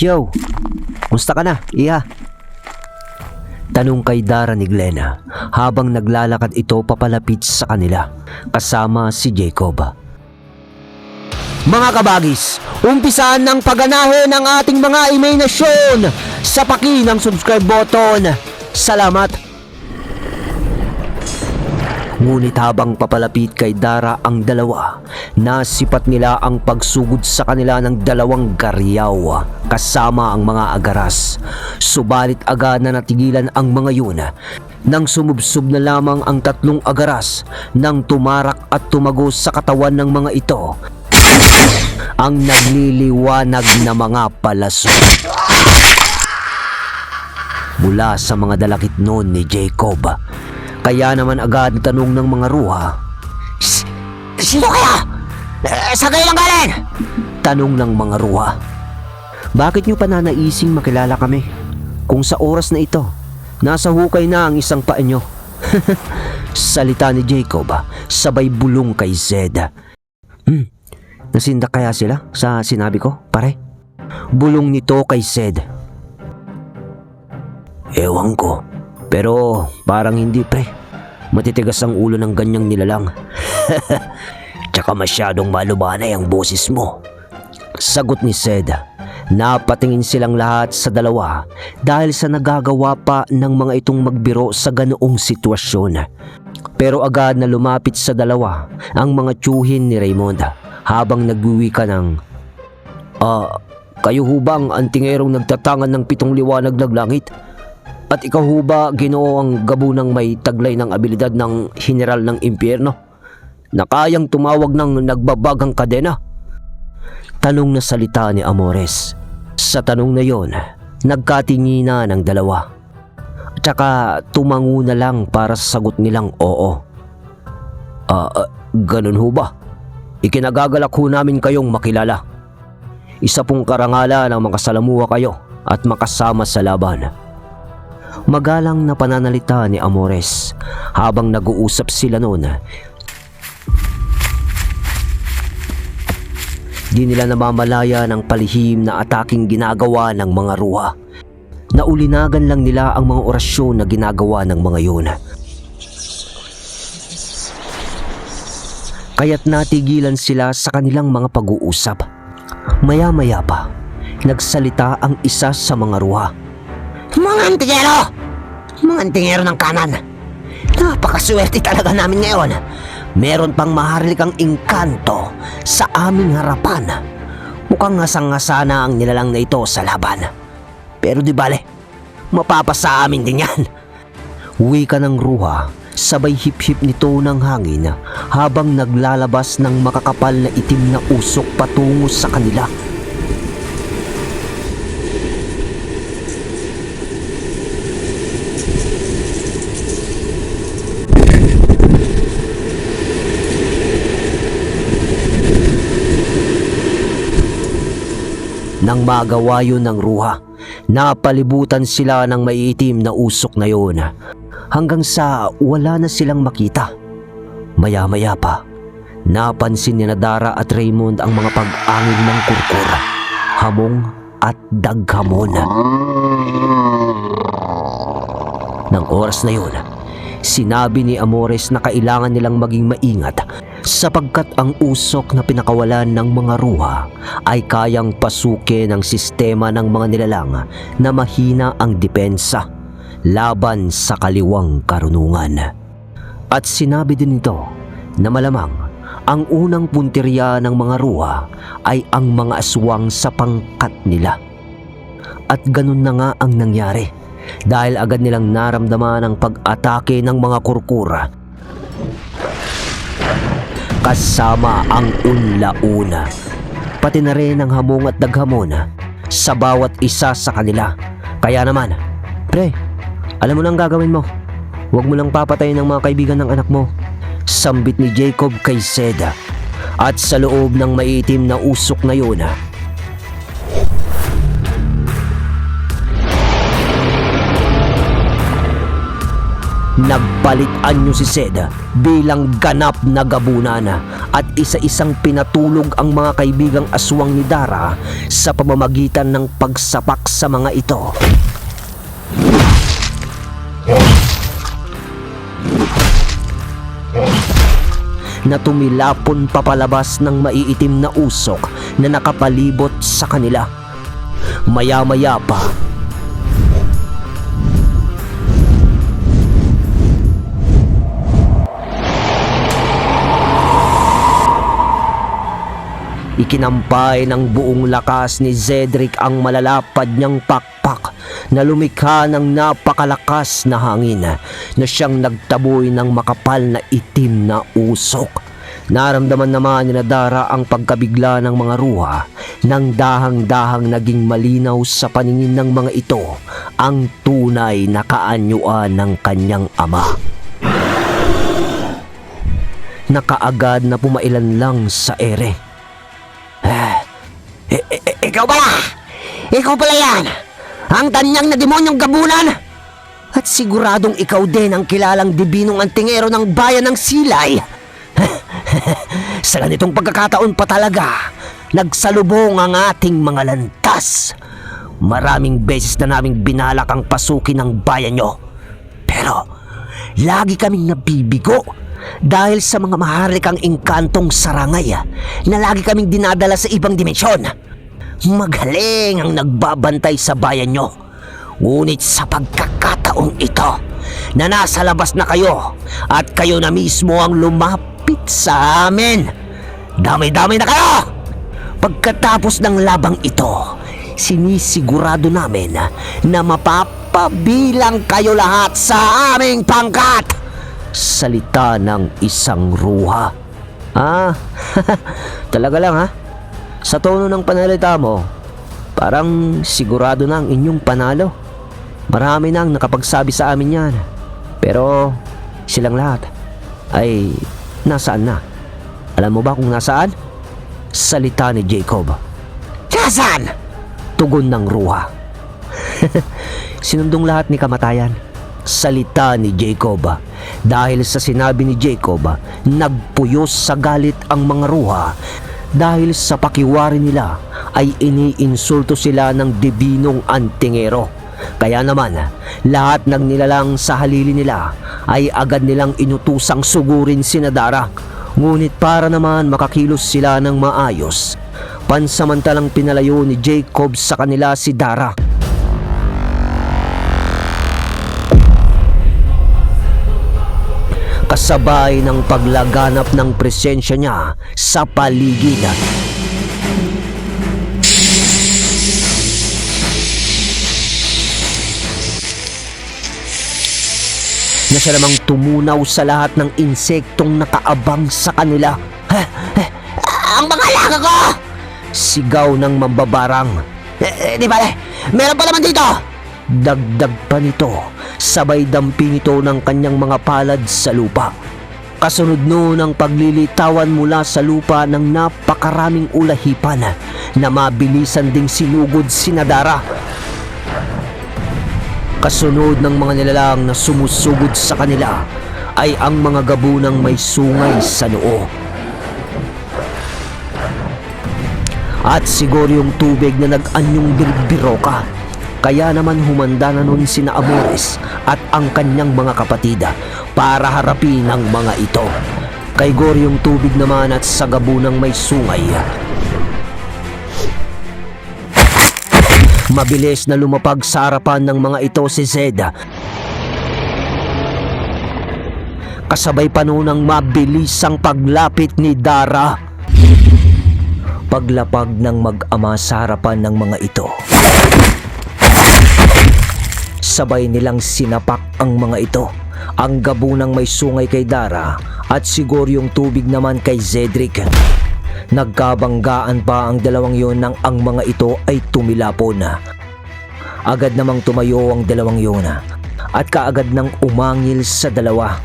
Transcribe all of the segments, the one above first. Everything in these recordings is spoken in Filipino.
Yo, musta ka na, iya? Tanong kay Dara ni Glenna habang naglalakad ito papalapit sa kanila kasama si Jacob. Mga kabagis, umpisaan ng pagganahe ng ating mga imahinasyon sa paki ng subscribe button. Salamat! Ngunit habang papalapit kay Dara ang dalawa, nasipat nila ang pagsugod sa kanila ng dalawang garyaw kasama ang mga agaras. Subalit agad na natigilan ang mga yun nang sumubsob na lamang ang tatlong agaras nang tumarak at tumagos sa katawan ng mga ito ang nagliliwanag na mga palaso. Mula sa mga dalakit noon ni Jacob, kaya naman agad tanong ng mga ruha. Sino kaya? Eh, Sa kayo lang galing? Tanong ng mga ruha. Bakit niyo pa nanaising makilala kami? Kung sa oras na ito, nasa hukay na ang isang paa niyo. Salita ni Jacob, sabay bulong kay Zed. Hmm, nasindak kaya sila sa sinabi ko, pare? Bulong nito kay Zed. Ewan ko. Pero parang hindi pre. Matitigas ang ulo ng ganyang nilalang. Tsaka masyadong malumanay ang boses mo. Sagot ni Sed. Napatingin silang lahat sa dalawa dahil sa nagagawa pa ng mga itong magbiro sa ganoong sitwasyon. Pero agad na lumapit sa dalawa ang mga tsuhin ni Raymond habang nagwiwi ka ng Ah, kayo ho ba ang antingerong nagtatangan ng pitong liwanag ng langit? At ikaw ho ba ginoo ang gabunang may taglay ng abilidad ng general ng impyerno? Na kayang tumawag ng nagbabagang kadena? Tanong na salita ni Amores. Sa tanong na yon, nagkatingina ng dalawa. Tsaka tumango na lang para sa sagot nilang oo. Ah, ah, ganun ho ba? Ikinagagalak ho namin kayong makilala. Isa pong karangalan ang makasalamuha kayo at makasama sa laban. Magalang na pananalita ni Amores habang nag-uusap sila noon. Di nila namamalaya ng palihim na ataking ginagawa ng mga ruha. Naulinagan lang nila ang mga orasyon na ginagawa ng mga yun. Kaya't natigilan sila sa kanilang mga pag-uusap. Maya-maya pa, nagsalita ang isa sa mga ruha. Mga antingero! Mga antingero ng kanan. Napakaswerte talaga namin ngayon. Meron pang maharlikang engkanto sa aming harapan. Mukhang ngasang-ngasa ang nilalang na ito sa laban. Pero di bale, mapapasa amin din yan. Uwi ka ng ruha, sabay hip-hip nito ng hangin habang naglalabas ng makakapal na itim na usok patungo sa kanila. Nang magawa yun ng ruha, napalibutan sila ng maiitim na usok na yun hanggang sa wala na silang makita. Maya-maya pa, napansin ni Nadara at Raymond ang mga pag-angin ng kurkur, hamong at daghamon. Nang oras na yun, sinabi ni Amores na kailangan nilang maging maingat sapagkat ang usok na pinakawalan ng mga ruha ay kayang pasukin ang sistema ng mga nilalang na mahina ang depensa laban sa kaliwang karunungan. At sinabi din nito na malamang ang unang punteriya ng mga ruha ay ang mga aswang sa pangkat nila. At ganun na nga ang nangyari dahil agad nilang naramdaman ang pag-atake ng mga kurkura kasama ang unla-una. Pati na rin ang hamong at daghamon sa bawat isa sa kanila. Kaya naman, pre, alam mo na ang gagawin mo. Huwag mo lang papatayin ng mga kaibigan ng anak mo. Sambit ni Jacob kay Seda. At sa loob ng maitim na usok na yun, Nagpalit anyo si Sed bilang ganap na gabunan at isa-isang pinatulog ang mga kaibigang aswang ni Dara sa pamamagitan ng pagsapak sa mga ito. na tumilapon papalabas ng maiitim na usok na nakapalibot sa kanila. Maya-maya pa, Ikinampay ng buong lakas ni Zedric ang malalapad niyang pakpak na lumikha ng napakalakas na hangin na siyang nagtaboy ng makapal na itim na usok. Naramdaman naman ni Nadara ang pagkabigla ng mga ruha nang dahang-dahang naging malinaw sa paningin ng mga ito ang tunay na kaanyuan ng kanyang ama. Nakaagad na pumailan lang sa ere. Ikaw pala! Ikaw pala yan! Ang tanyang na demonyong gabunan! At siguradong ikaw din ang kilalang dibinong antingero ng bayan ng Silay! Sa ganitong pagkakataon pa talaga, nagsalubong ang ating mga lantas. Maraming beses na naming binalak ang pasukin ng bayan nyo. Pero, lagi kaming nabibigo dahil sa mga maharlikang engkantong sarangay ah, na lagi kaming dinadala sa ibang dimensyon. Magaling ang nagbabantay sa bayan nyo. Ngunit sa pagkakataong ito, na nasa labas na kayo at kayo na mismo ang lumapit sa amin. Dami-dami na kayo! Pagkatapos ng labang ito, sinisigurado namin na mapapabilang kayo lahat sa aming pangkat salita ng isang ruha. Ah, talaga lang ha? Sa tono ng panalita mo, parang sigurado na ang inyong panalo. Marami nang nakapagsabi sa amin yan. Pero silang lahat ay nasaan na? Alam mo ba kung nasaan? Salita ni Jacob. Nasaan? Tugon ng ruha. Sinundong lahat ni kamatayan. Salita ni Jacob. Dahil sa sinabi ni Jacob, nagpuyos sa galit ang mga ruha dahil sa pakiwari nila ay iniinsulto sila ng dibinong antingero. Kaya naman, lahat ng nilalang sa halili nila ay agad nilang inutusang sugurin si Nadara. Ngunit para naman makakilos sila ng maayos, pansamantalang pinalayo ni Jacob sa kanila si Dara. Kasabay ng paglaganap ng presensya niya sa paligid. na siya namang tumunaw sa lahat ng insektong nakaabang sa kanila. Ha? Ha? Ang mga alaga ko! Sigaw ng mambabarang. Eh, eh, di bale, meron pa naman dito! Dagdag pa nito, sabay dampi nito ng kanyang mga palad sa lupa. Kasunod noon ang paglilitawan mula sa lupa ng napakaraming ulahipan na mabilisan ding sinugod si Nadara. Kasunod ng mga nilalang na sumusugod sa kanila ay ang mga gabunang may sungay sa noo. At siguro yung tubig na nag-anyong birbiroka. Kaya naman humanda na nun sina Amores at ang kanyang mga kapatid para harapin ang mga ito. Kay Gor yung tubig naman at sa gabunang may sungay. Mabilis na lumapag sa harapan ng mga ito si Zeda. Kasabay pa noon ang mabilis ang paglapit ni Dara. Paglapag ng mag-ama sa harapan ng mga ito. Sabay nilang sinapak ang mga ito. Ang gabunang may sungay kay Dara at siguro yung tubig naman kay Zedric. Nagkabanggaan pa ang dalawang yon nang ang mga ito ay tumilapon. Agad namang tumayo ang dalawang yon at kaagad nang umangil sa dalawa.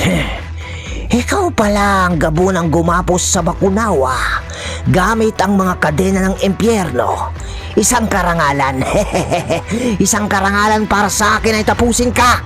Ikaw pala ang gabunang gumapos sa Bakunawa gamit ang mga kadena ng impyerno. Isang karangalan. Isang karangalan para sa akin ay tapusin ka.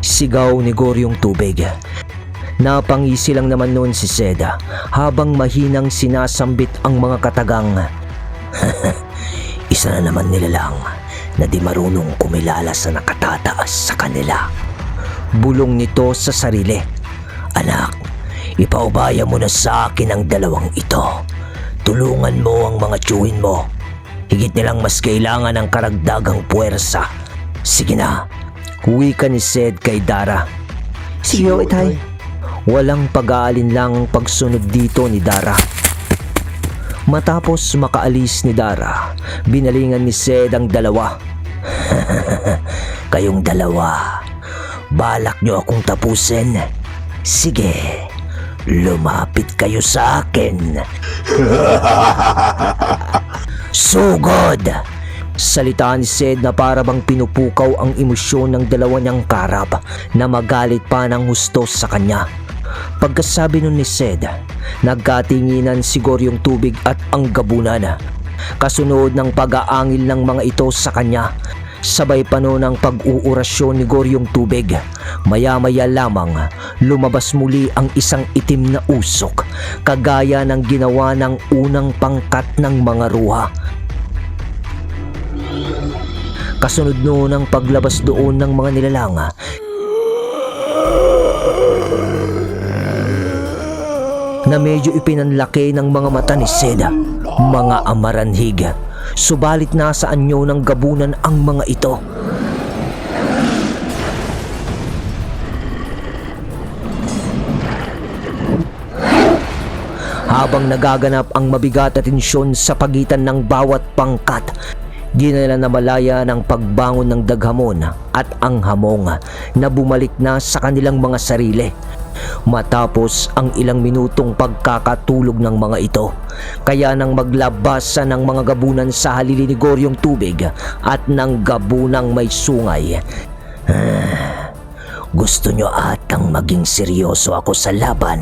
Sigaw ni Goryong tubig. Napangisi lang naman noon si Seda habang mahinang sinasambit ang mga katagang. Isa na naman nila lang na di marunong kumilala sa nakatataas sa kanila. Bulong nito sa sarili. Anak, ipaubaya mo na sa akin ang dalawang ito. Tulungan mo ang mga tiyuhin mo. Higit nilang mas kailangan ng karagdagang puwersa. Sige na, huwi ka ni Sed kay Dara. Sige o itay. Walang pag-aalin lang ang pagsunod dito ni Dara. Matapos makaalis ni Dara, binalingan ni Sed ang dalawa. Kayong dalawa, balak nyo akong tapusin. Sige, lumapit kayo sa akin. Sugod! Salita ni Sed na para bang pinupukaw ang emosyon ng dalawa niyang karap na magalit pa ng husto sa kanya. Pagkasabi nun ni Sed, nagkatinginan siguro yung tubig at ang gabunan. Kasunod ng pag-aangil ng mga ito sa kanya, sabay pa noon pag-uurasyon ni Goryong tubig. Maya-maya lamang, lumabas muli ang isang itim na usok, kagaya ng ginawa ng unang pangkat ng mga ruha. Kasunod noon ang paglabas doon ng mga nilalang. Na medyo ipinanlaki ng mga mata ni Seda, mga amaranhig. Subalit nasa anyo ng gabunan ang mga ito. Habang nagaganap ang mabigat na tensyon sa pagitan ng bawat pangkat, di na nila namalaya ng pagbangon ng daghamon at ang hamong na bumalik na sa kanilang mga sarili. Matapos ang ilang minutong pagkakatulog ng mga ito, kaya nang maglabasan ng mga gabunan sa halili ni Goryong tubig at ng gabunang may sungay. Gusto nyo atang maging seryoso ako sa laban.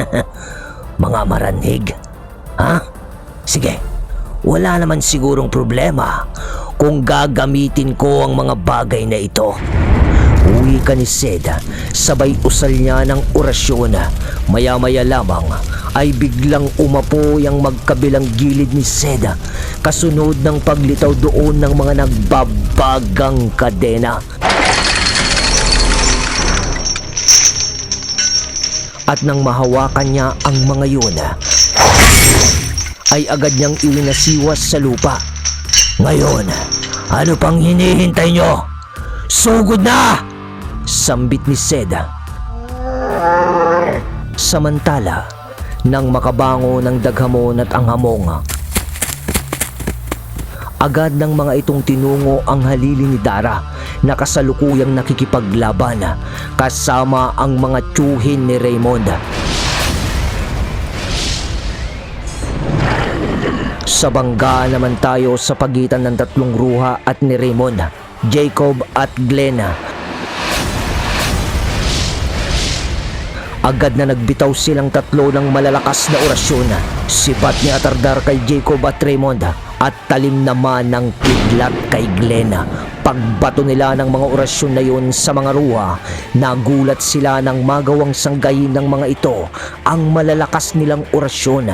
mga maranhig. Ha? Sige, wala naman sigurong problema kung gagamitin ko ang mga bagay na ito. Uwi ka ni Seda, sabay usal niya ng orasyon. Maya-maya lamang ay biglang umapoy ang magkabilang gilid ni Seda kasunod ng paglitaw doon ng mga nagbabagang kadena. At nang mahawakan niya ang mga yun, ay agad niyang iwinasiwas sa lupa. Ngayon, ano pang hinihintay nyo? Sugod na! Sambit ni Seda. Samantala, nang makabango ng daghamon at ang hamong, agad ng mga itong tinungo ang halili ni Dara na kasalukuyang nakikipaglaban kasama ang mga tsuhin ni Raymond. Sa bangga naman tayo sa pagitan ng tatlong ruha at ni Raymond, Jacob at Glenn. Agad na nagbitaw silang tatlo ng malalakas na orasyon. Sipat ni Atardar kay Jacob at Raymond at talim naman ng kidlat kay Glenn. Pagbato nila ng mga orasyon na yun sa mga ruha, nagulat sila ng magawang sanggayin ng mga ito ang malalakas nilang orasyon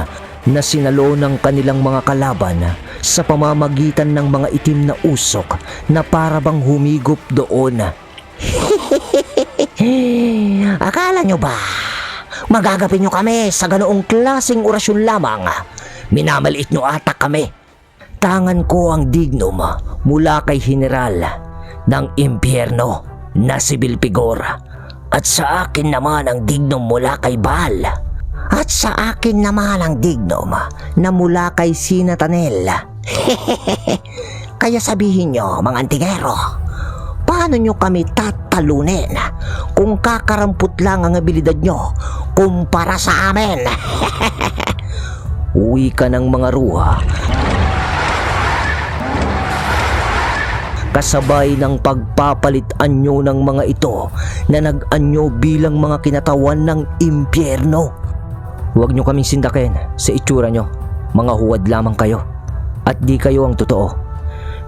na sinalo ng kanilang mga kalaban sa pamamagitan ng mga itim na usok na parabang humigop doon. Akala nyo ba? Magagapin nyo kami sa ganoong klaseng orasyon lamang. Minamaliit nyo ata kami. Tangan ko ang dignum mula kay General ng impyerno na si Bilpigor. At sa akin naman ang dignum mula kay Baal. At sa akin naman ang dignum na mula kay Sinatanel. Kaya sabihin nyo, mga antingero, paano nyo kami tatalunin kung kakarampot lang ang abilidad nyo kumpara sa amin? Uwi ka ng mga ruha. Kasabay ng pagpapalit anyo ng mga ito na nag-anyo bilang mga kinatawan ng impyerno. Huwag nyo kaming sindakin sa itsura nyo. Mga huwad lamang kayo. At di kayo ang totoo.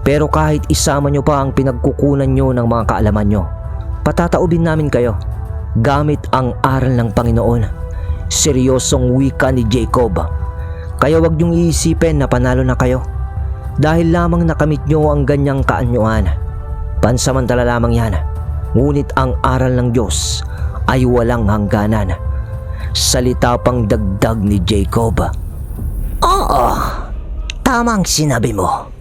Pero kahit isama nyo pa ang pinagkukunan nyo ng mga kaalaman nyo, Patataubin namin kayo gamit ang aral ng Panginoon. Seryosong wika ni Jacob. Kaya wag niyong iisipin na panalo na kayo. Dahil lamang nakamit niyo ang ganyang kaanyuan. Pansamantala lamang yan. Ngunit ang aral ng Diyos ay walang hangganan. Salita pang dagdag ni Jacob. Oo, tamang sinabi mo.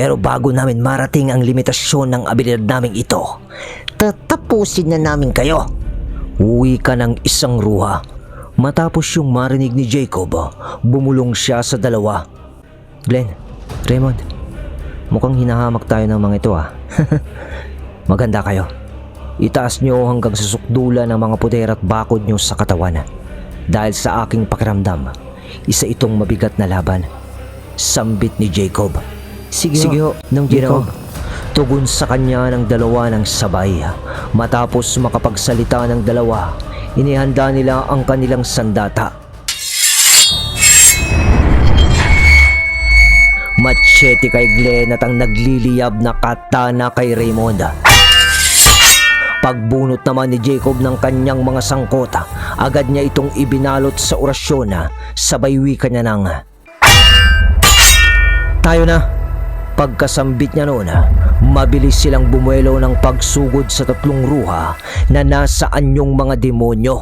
Pero bago namin marating ang limitasyon ng abilidad naming ito, tatapusin na namin kayo. Uwi ka ng isang ruha. Matapos yung marinig ni Jacob, bumulong siya sa dalawa. Glenn, Raymond, mukhang hinahamak tayo ng mga ito ah. Maganda kayo. Itaas nyo hanggang sa sukdulan ng mga puder at bakod nyo sa katawan. Dahil sa aking pakiramdam, isa itong mabigat na laban. Sambit ni Jacob. Sige, Sige ho, ng Jacob. Tugon sa kanya ng dalawa ng sabay. Matapos makapagsalita ng dalawa, inihanda nila ang kanilang sandata. Machete kay Glenn at ang nagliliyab na katana kay Raymond. Pagbunot naman ni Jacob ng kanyang mga sangkota, agad niya itong ibinalot sa orasyon na sabay wika niya ng Tayo na! Pagkasambit niya noon, mabilis silang bumuelo ng pagsugod sa tatlong ruha na nasa anyong mga demonyo.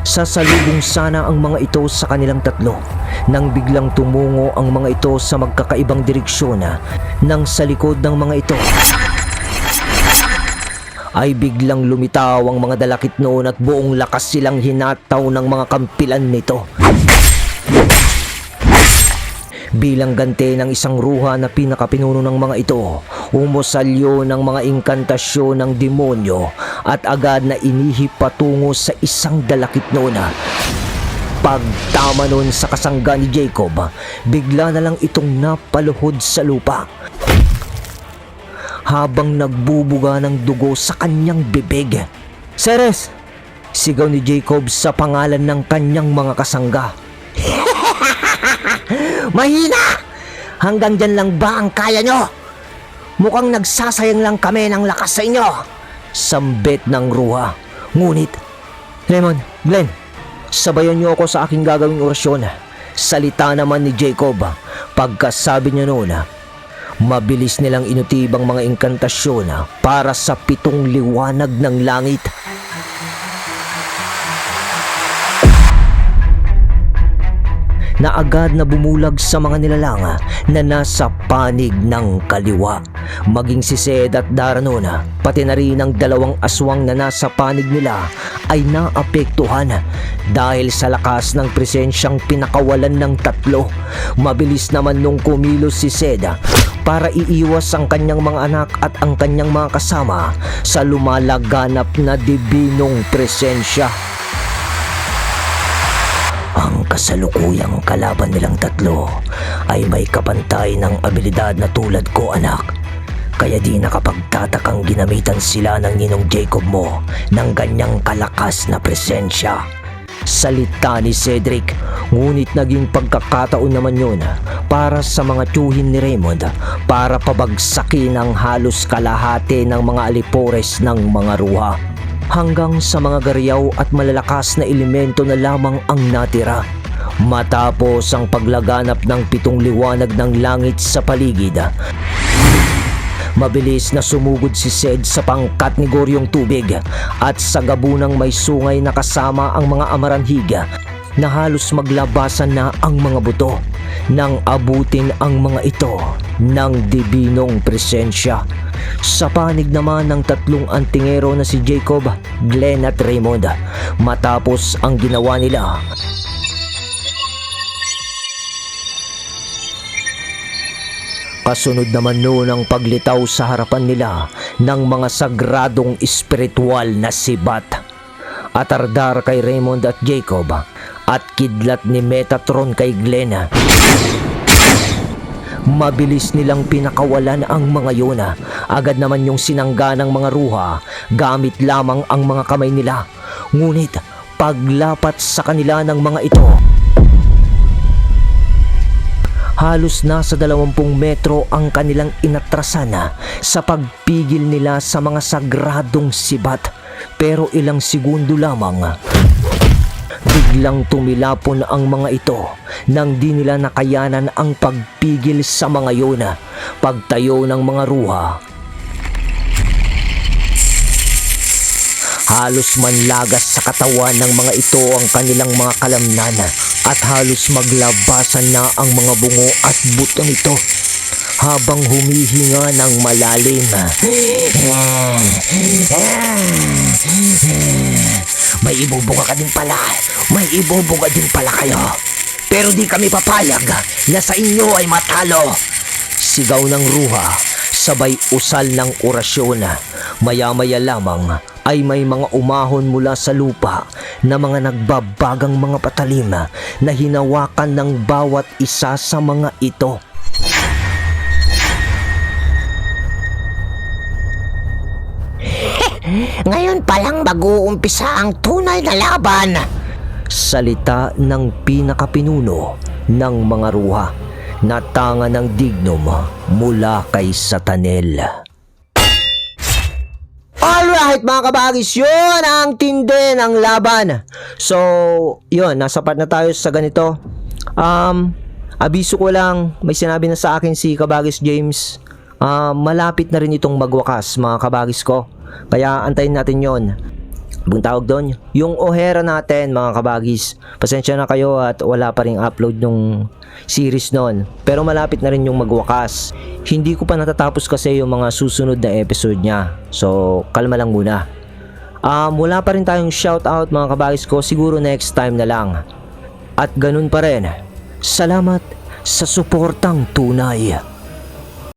Sasalubong sana ang mga ito sa kanilang tatlo nang biglang tumungo ang mga ito sa magkakaibang direksyon na nang sa likod ng mga ito ay biglang lumitaw ang mga dalakit noon at buong lakas silang hinataw ng mga kampilan nito. Bilang gante ng isang ruha na pinakapinuno ng mga ito, umusalyo ng mga inkantasyon ng demonyo at agad na inihip patungo sa isang dalakit noon. Pagtama nun sa kasangga ni Jacob, bigla na lang itong napaluhod sa lupa habang nagbubuga ng dugo sa kanyang bibig. Seres! Sigaw ni Jacob sa pangalan ng kanyang mga kasangga. Mahina! Hanggang dyan lang ba ang kaya nyo? Mukhang nagsasayang lang kami ng lakas sa inyo. Sambit ng ruha. Ngunit, Lemon, Glenn, sabayan niyo ako sa aking gagawing orasyon. Salita naman ni Jacob. Pagkasabi niya noon, mabilis nilang inutibang mga inkantasyon para sa pitong liwanag ng langit. Na agad na bumulag sa mga nilalanga na nasa panig ng kaliwa. Maging si Sed at Daranona, pati na rin ang dalawang aswang na nasa panig nila ay naapektuhan dahil sa lakas ng presensyang pinakawalan ng tatlo. Mabilis naman nung kumilos si Seda para iiwas ang kanyang mga anak at ang kanyang mga kasama sa lumalaganap na dibinong presensya. Ang kasalukuyang kalaban nilang tatlo ay may kapantay ng abilidad na tulad ko anak. Kaya di nakapagtatakang ginamitan sila ng ninong Jacob mo ng ganyang kalakas na presensya. Salita ni Cedric, ngunit naging pagkakataon naman yun para sa mga tiyuhin ni Raymond para pabagsakin ang halos kalahati ng mga alipores ng mga ruha hanggang sa mga garyaw at malalakas na elemento na lamang ang natira. Matapos ang paglaganap ng pitong liwanag ng langit sa paligid, Mabilis na sumugod si Sed sa pangkat ni Goryong tubig at sa gabunang may sungay na kasama ang mga amaranhiga na halos maglabasan na ang mga buto nang abutin ang mga ito ng dibinong presensya. Sa panig naman ng tatlong antingero na si Jacob, Glenn at Raymond matapos ang ginawa nila Kasunod naman noon ang paglitaw sa harapan nila ng mga sagradong espiritual na sibat. Atardar kay Raymond at Jacob at kidlat ni Metatron kay Glenn. Mabilis nilang pinakawalan ang mga yun. Agad naman yung sinangga ng mga ruha gamit lamang ang mga kamay nila. Ngunit paglapat sa kanila ng mga ito, Halos nasa 20 metro ang kanilang inatrasan sa pagpigil nila sa mga sagradong sibat. Pero ilang segundo lamang Biglang tumilapon ang mga ito nang di nila nakayanan ang pagpigil sa mga yun. Pagtayo ng mga ruha. Halos manlagas sa katawan ng mga ito ang kanilang mga kalamnan at halos maglabasan na ang mga bungo at buto nito habang humihinga ng malalim. May ibubuga ka din pala. May ibubuga din pala kayo. Pero di kami papayag na sa inyo ay matalo. Sigaw ng ruha, sabay usal ng orasyon. Maya-maya lamang ay may mga umahon mula sa lupa na mga nagbabagang mga patalim na hinawakan ng bawat isa sa mga ito. Ngayon pa lang mag-uumpisa ang tunay na laban. salita ng pinakapinuno ng mga ruha na tanga ng dignum mula kay Satanel. Alright mga kabagis, yun ang tindi ng laban. So, yun, nasa part na tayo sa ganito. Um, abiso ko lang, may sinabi na sa akin si Kabagis James, ah, malapit na rin itong magwakas mga kabagis ko. Kaya antayin natin yon. Bung tawag doon, yung ohera natin mga kabagis. Pasensya na kayo at wala pa rin upload nung series noon. Pero malapit na rin yung magwakas. Hindi ko pa natatapos kasi yung mga susunod na episode niya. So, kalma lang muna. Um, wala pa rin tayong shoutout mga kabagis ko. Siguro next time na lang. At ganun pa rin. Salamat sa suportang tunay.